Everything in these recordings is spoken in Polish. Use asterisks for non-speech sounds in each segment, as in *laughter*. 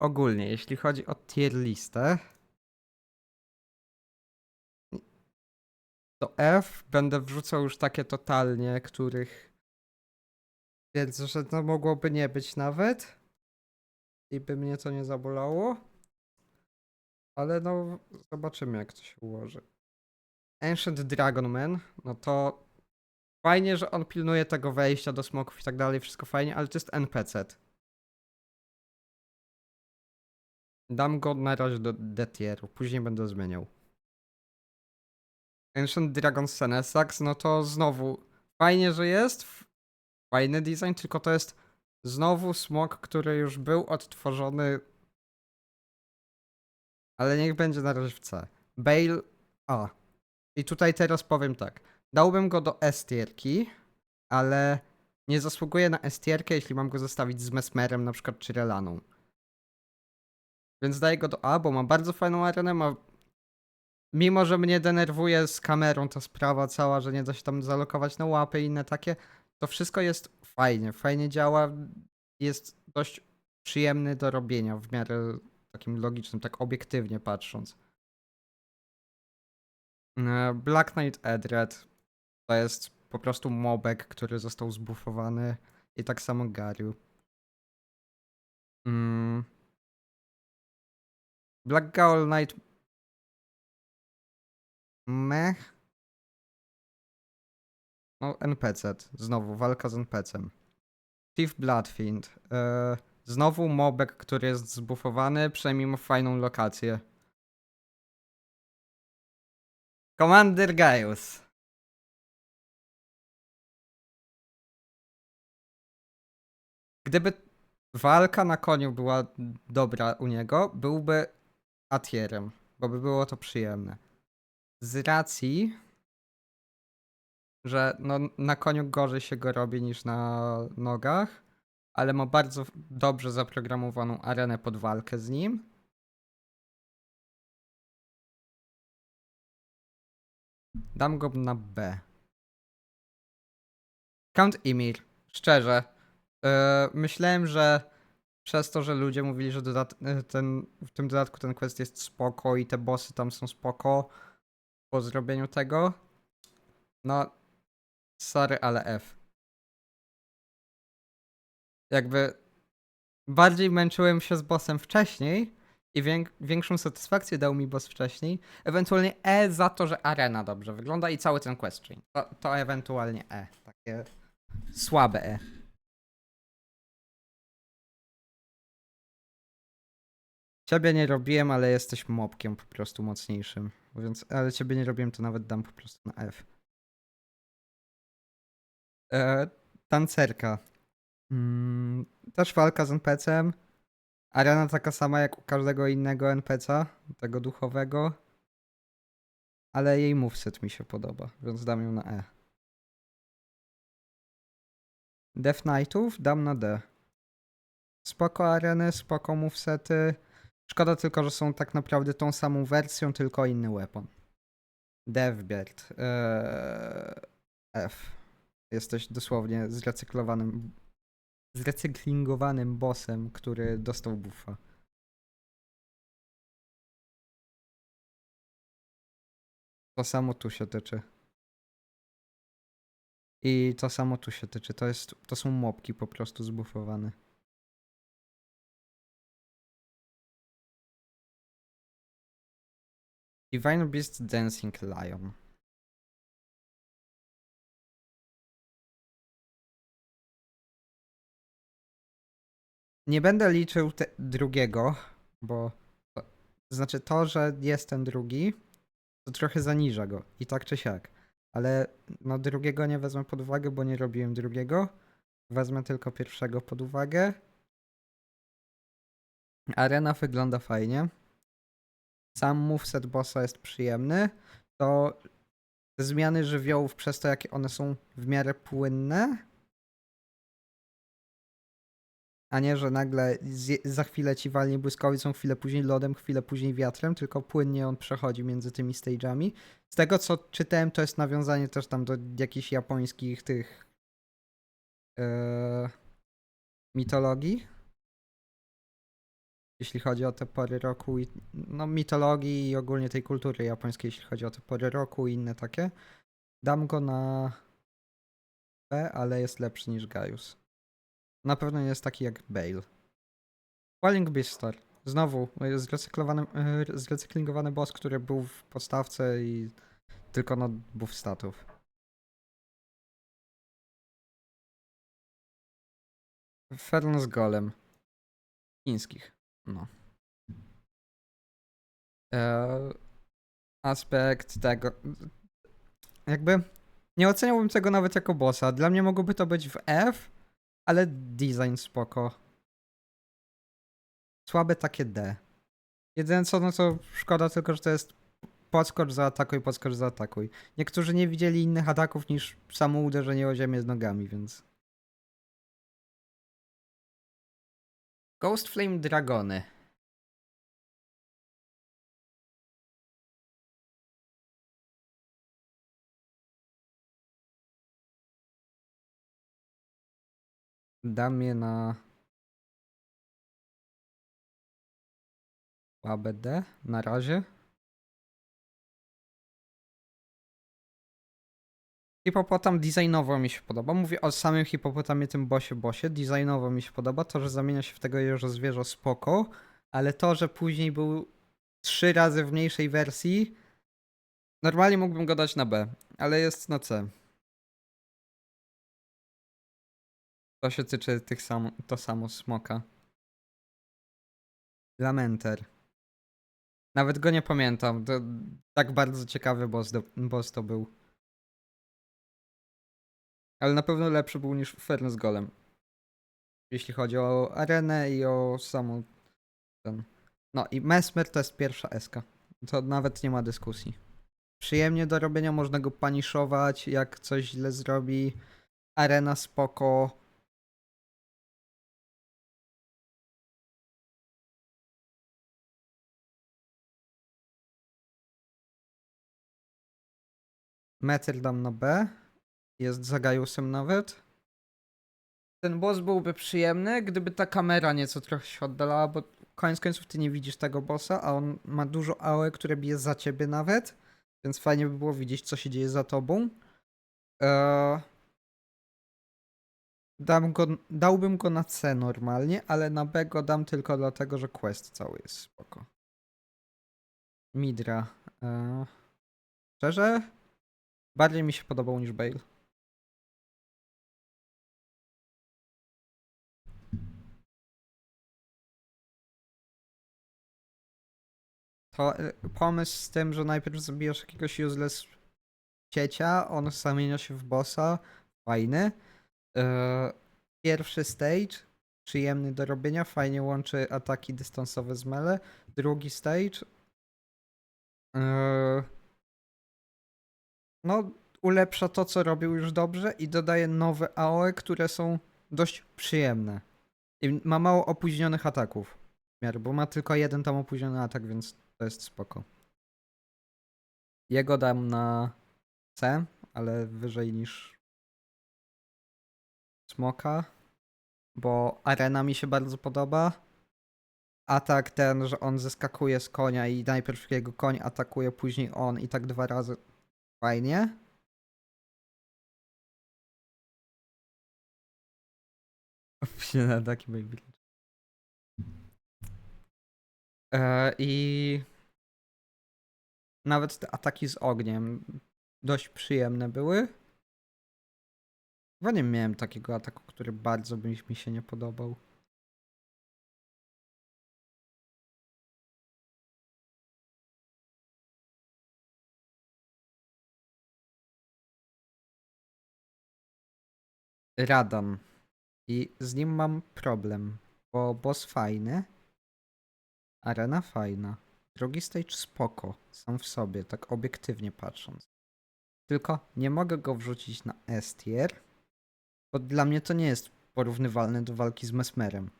ogólnie, jeśli chodzi o tier listę, do F będę wrzucał już takie totalnie, których więc, że to mogłoby nie być nawet i by mnie to nie zabolało. Ale no, zobaczymy jak to się ułoży. Ancient Dragon Man, no to fajnie, że on pilnuje tego wejścia do smoków i tak dalej, wszystko fajnie, ale to jest NPC. Dam go na razie do D tieru, później będę zmieniał. Ancient Dragon Senesax, no to znowu fajnie, że jest, fajny design, tylko to jest znowu smok, który już był odtworzony, ale niech będzie na razie w C. Bale A. I tutaj teraz powiem tak. Dałbym go do S tierki, ale nie zasługuje na S tierkę, jeśli mam go zestawić z Mesmerem na przykład czy Relaną. Więc daję go do A, bo ma bardzo fajną arenę, ma... Mimo, że mnie denerwuje z kamerą ta sprawa cała, że nie da się tam zalokować na łapy i inne takie, to wszystko jest fajnie, fajnie działa, jest dość przyjemny do robienia w miarę takim logicznym, tak obiektywnie patrząc. E, Black Knight Edred to jest po prostu mobek, który został zbufowany i tak samo Gariu. Black Gaul Knight Mech no, NPC. Znowu, walka z NPC-em. Thief Bloodfiend. E, znowu mobek, który jest zbufowany, przynajmniej ma fajną lokację. Commander Gaius. Gdyby walka na koniu była dobra u niego, byłby atierem, bo by było to przyjemne. Z racji, że no, na koniu gorzej się go robi niż na nogach, ale ma bardzo dobrze zaprogramowaną arenę pod walkę z nim. Dam go na B. Count Emir. Szczerze. Yy, myślałem, że przez to, że ludzie mówili, że yy, ten, w tym dodatku ten quest jest spoko i te bossy tam są spoko po zrobieniu tego. No, sorry, ale F. Jakby bardziej męczyłem się z bossem wcześniej i wiek- większą satysfakcję dał mi boss wcześniej. Ewentualnie E za to, że arena dobrze wygląda i cały ten quest chain. To, to ewentualnie E. Takie słabe E. Ciebie nie robiłem, ale jesteś mobkiem po prostu mocniejszym. Więc, ale ciebie nie robiłem, to nawet dam po prostu na F. E, tancerka. Mm, też walka z NPC-em. Arena taka sama jak u każdego innego NPC-a, tego duchowego. Ale jej moveset mi się podoba, więc dam ją na E. Death Knightów dam na D. Spoko areny, spoko movesety. Szkoda tylko, że są tak naprawdę tą samą wersją, tylko inny weapon. Deathbeard. Eee, F. Jesteś dosłownie zrecyklowanym, zrecyklingowanym bossem, który dostał buffa. To samo tu się tyczy. I to samo tu się tyczy. To, jest, to są mopki po prostu zbuffowane. Divine Beast Dancing Lion. Nie będę liczył drugiego, bo to, znaczy to, że jest ten drugi, to trochę zaniża go i tak czy siak. Ale no drugiego nie wezmę pod uwagę, bo nie robiłem drugiego. Wezmę tylko pierwszego pod uwagę. Arena wygląda fajnie. Sam moveset bossa jest przyjemny. To zmiany żywiołów przez to, jakie one są w miarę płynne, a nie, że nagle za chwilę ci walnie błyskowicą, chwilę później lodem, chwilę później wiatrem, tylko płynnie on przechodzi między tymi stage'ami. Z tego co czytałem, to jest nawiązanie też tam do jakichś japońskich tych e, mitologii. Jeśli chodzi o te pory roku i no, mitologii i ogólnie tej kultury japońskiej, jeśli chodzi o te pory roku i inne takie. Dam go na B, ale jest lepszy niż Gaius. Na pewno nie jest taki jak Bale. Walling Beastar. Znowu y, zrecyklowany, y, zrecyklingowany boss, który był w podstawce i tylko na buff statów. Fern z golem. Chińskich. No. Eee, aspekt tego. Jakby nie oceniałbym tego nawet jako bossa. Dla mnie mogłoby to być w F, ale design spoko. Słabe takie D. Jedyne co, no to szkoda tylko, że to jest podskocz zaatakuj, podskocz zaatakuj. Niektórzy nie widzieli innych ataków niż samo uderzenie o ziemię z nogami, więc... Ghost Flame Dragony. Dam je na... Słabe D na razie. Hipopotam designowo mi się podoba. Mówię o samym hipopotamie, tym bosie bosie. Designowo mi się podoba. To, że zamienia się w tego jeżo zwierzę spoko, ale to, że później był trzy razy w mniejszej wersji, normalnie mógłbym go dać na B, ale jest na C. To się tyczy tych samo, to samo smoka. Lamenter. Nawet go nie pamiętam. To tak bardzo ciekawy boss, do, boss to był. Ale na pewno lepszy był niż Fern z Golem. Jeśli chodzi o arenę i o samą ten. No i Mesmer to jest pierwsza eska. To nawet nie ma dyskusji. Przyjemnie do robienia, można go paniszować, jak coś źle zrobi. Arena spoko. Metyl dam na B. Jest za Gaiusem nawet. Ten boss byłby przyjemny, gdyby ta kamera nieco trochę się oddalała, bo koniec końców ty nie widzisz tego bossa, a on ma dużo AOE, które bije za ciebie nawet, więc fajnie by było widzieć, co się dzieje za tobą. Eee... Dam go, dałbym go na C normalnie, ale na B go dam tylko dlatego, że quest cały jest spoko. Midra. Eee... Szczerze? Bardziej mi się podobał niż Bale. Pomysł z tym, że najpierw zabijasz jakiegoś useless ciecia, on zamienia się w bossa, fajny. Yy, Pierwszy stage, przyjemny do robienia, fajnie łączy ataki dystansowe z mele. Drugi stage, yy, no ulepsza to, co robił już dobrze i dodaje nowe AOE, które są dość przyjemne. I ma mało opóźnionych ataków. Bo ma tylko jeden tam opóźniony atak, więc to jest spoko. Jego dam na C, ale wyżej niż Smoka, bo arena mi się bardzo podoba. Atak ten, że on zeskakuje z konia i najpierw jego koń atakuje, później on i tak dwa razy. Fajnie. Opóźnione ataki baby. E, I nawet te ataki z ogniem dość przyjemne były. Chyba nie miałem takiego ataku, który bardzo by mi się nie podobał. Radan. I z nim mam problem, bo boss fajny, arena fajna, drugi stage spoko, sam w sobie, tak obiektywnie patrząc. Tylko nie mogę go wrzucić na S tier, bo dla mnie to nie jest porównywalne do walki z Mesmerem.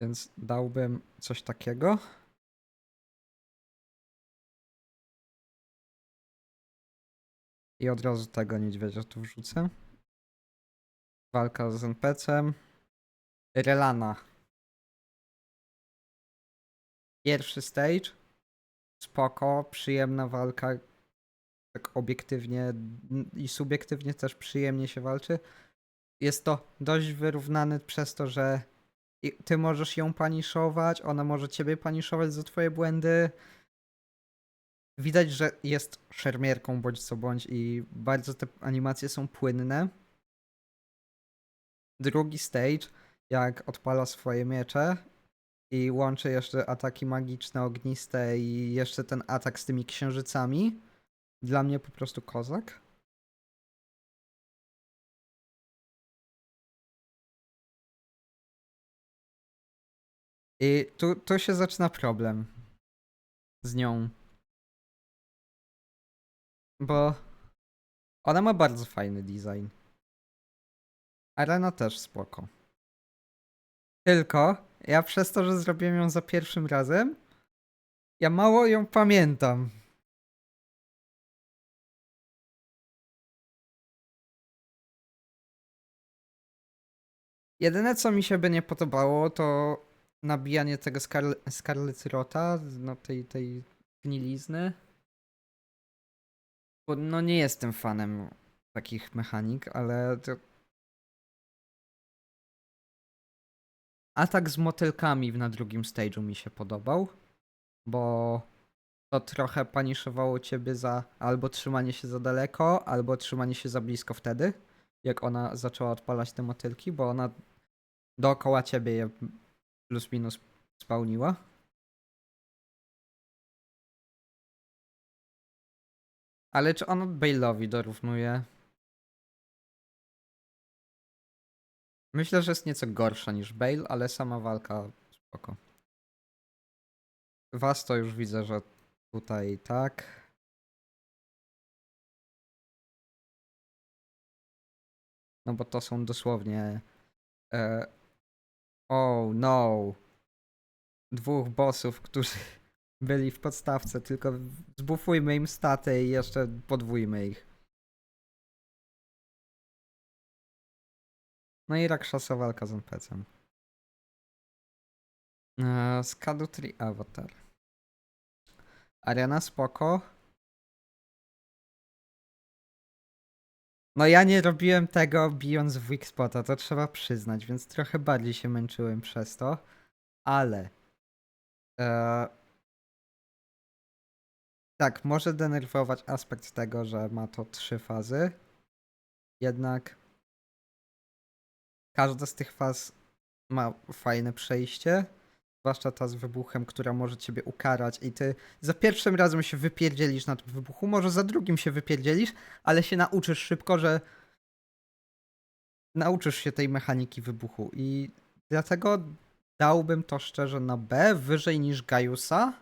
Więc dałbym coś takiego. I od razu tego niedźwiedzia tu wrzucę. Walka z NPC-em. Relana. Pierwszy stage. Spoko, przyjemna walka. Tak obiektywnie i subiektywnie też przyjemnie się walczy. Jest to dość wyrównane przez to, że ty możesz ją paniszować, ona może ciebie paniszować za twoje błędy. Widać, że jest szermierką bądź co bądź i bardzo te animacje są płynne. Drugi stage, jak odpala swoje miecze i łączy jeszcze ataki magiczne, ogniste i jeszcze ten atak z tymi księżycami. Dla mnie po prostu kozak. I tu, tu się zaczyna problem z nią. Bo ona ma bardzo fajny design. Arena też spoko. Tylko ja przez to, że zrobiłem ją za pierwszym razem, ja mało ją pamiętam. Jedyne co mi się by nie podobało to nabijanie tego Scarl- Scarlet Rota, no tej, tej gnilizny. Bo no nie jestem fanem takich mechanik, ale to... Atak z motylkami na drugim stage'u mi się podobał, bo to trochę paniszowało ciebie za albo trzymanie się za daleko, albo trzymanie się za blisko wtedy, jak ona zaczęła odpalać te motylki, bo ona dookoła ciebie je plus minus spełniła. Ale czy on Bale'owi dorównuje? Myślę, że jest nieco gorsza niż Bale, ale sama walka spoko. Was to już widzę, że tutaj tak. No bo to są dosłownie. E, oh no. Dwóch bossów, którzy *laughs* byli w podstawce, tylko zbufujmy im staty i jeszcze podwójmy ich. No i Rakshasa walka z NPC-em. Eee, Skadu 3 Avatar. Arena spoko. No ja nie robiłem tego bijąc w weak to trzeba przyznać, więc trochę bardziej się męczyłem przez to. Ale... Eee, tak, może denerwować aspekt tego, że ma to trzy fazy. Jednak każda z tych faz ma fajne przejście. Zwłaszcza ta z wybuchem, która może ciebie ukarać i ty za pierwszym razem się wypierdzielisz na tym wybuchu, może za drugim się wypierdzielisz, ale się nauczysz szybko, że nauczysz się tej mechaniki wybuchu i dlatego dałbym to szczerze na B wyżej niż Gaiusa.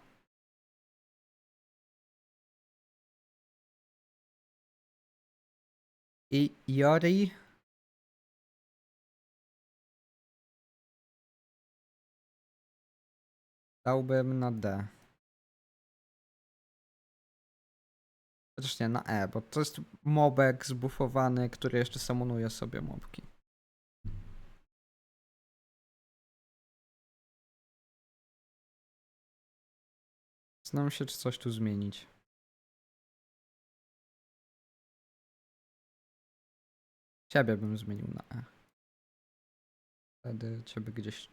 I Yori dałbym na D. Chociaż nie, na E, bo to jest mobek zbufowany, który jeszcze samonuje sobie mobki. Znam się, czy coś tu zmienić. Ciebie bym zmienił na E. Wtedy ciebie gdzieś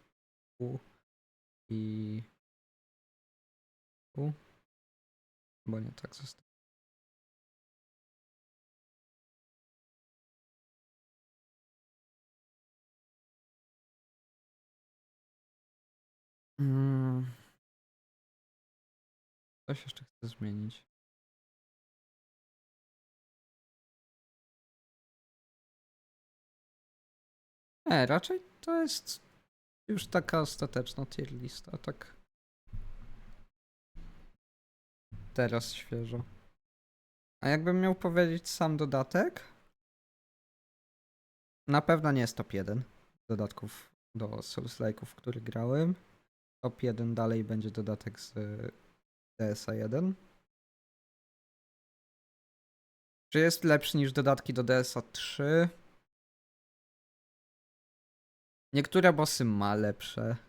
tu i tu. Bo nie tak zostało. Mm. Coś jeszcze chcę zmienić. Nie, raczej to jest już taka ostateczna tier lista, tak. Teraz świeżo. A jakbym miał powiedzieć sam dodatek? Na pewno nie jest top 1 dodatków do Souls-like'ów, w których grałem. Top 1 dalej będzie dodatek z DSA 1. Czy jest lepszy niż dodatki do DSA 3? Niektóre bossy ma lepsze.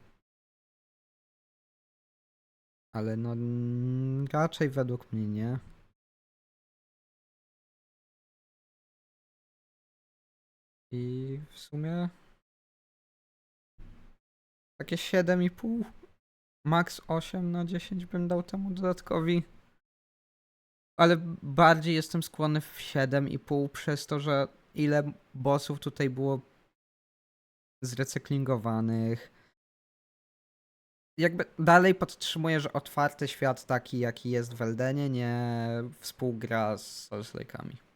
Ale no mm, raczej według mnie nie. I w sumie takie 7,5 max 8 na 10 bym dał temu dodatkowi. Ale bardziej jestem skłonny w 7,5 przez to, że ile bossów tutaj było zrecyklingowanych. Jakby dalej podtrzymuję, że otwarty świat taki jaki jest w Eldenie nie współgra z Souls-like'ami.